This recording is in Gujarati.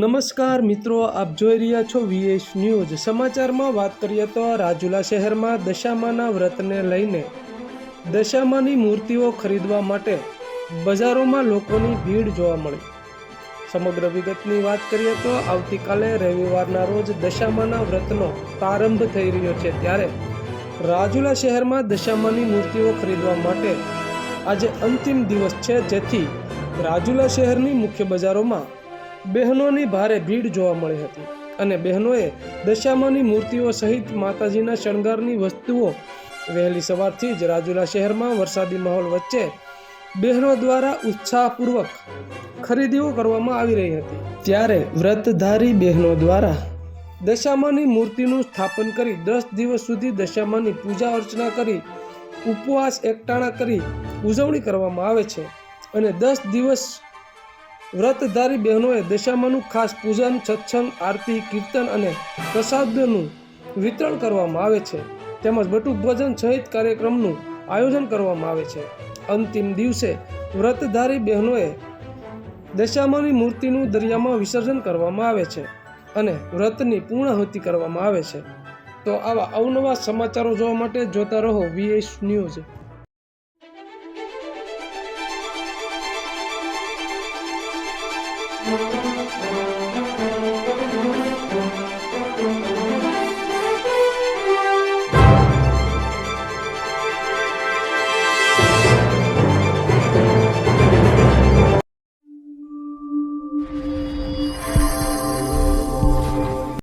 નમસ્કાર મિત્રો, આપ જોઈ રહ્યા છો વીએસ ન્યૂઝ સમાચારમાં વાત કરીએ તો રાજુલા શહેરમાં દશામાના વ્રતને લઈને દશામાની મૂર્તિઓ ખરીદવા માટે બજારોમાં લોકોની ભીડ જોવા મળી. સમગ્ર વિગતની વાત કરીએ તો આવતીકાલે રવિવારના રોજ દશામાના વ્રતનો પ્રારંભ થઈ રહ્યો છે ત્યારે રાજુલા શહેરમાં દશામાની મૂર્તિઓ ખરીદવા માટે આજે અંતિમ દિવસ છે, જેથી રાજુલા શહેરની મુખ્ય બજારોમાં બહેનોની ભારે ભીડ જોવા મળી હતી અને બહેનોએ દશામાની મૂર્તિઓ સહિત માતાજીના શણગારની વસ્તુઓ વહેલી સવારથી જ રાજુલા શહેરમાં વરસાદી માહોલ વચ્ચે બહેનો દ્વારા ઉત્સાહપૂર્વક ખરીદીઓ કરવામાં આવી રહી હતી. ત્યારે વ્રતધારી બહેનો દ્વારા દશામાની મૂર્તિનું સ્થાપન કરી દસ દિવસ સુધી દશામાની પૂજા અર્ચના કરી, ઉપવાસ એકટાણા કરી ઉજવણી કરવામાં આવે છે અને દસ દિવસ વ્રતધારી બહેનોએ દશામાનું ખાસ પૂજન, સત્સંગ, આરતી, કીર્તન અને પ્રસાદનું વિતરણ કરવામાં આવે છે. તેમજ બટુક ભોજન સહિત કાર્યક્રમનું આયોજન કરવામાં આવે છે. અંતિમ દિવસે વ્રતધારી બહેનોએ દશામાની મૂર્તિનું દરિયામાં વિસર્જન કરવામાં આવે છે અને વ્રતની પૂર્ણાહુતિ કરવામાં આવે છે. તો આવા અવનવા સમાચારો જોવા માટે જોતા રહો વીએસ ન્યૂઝ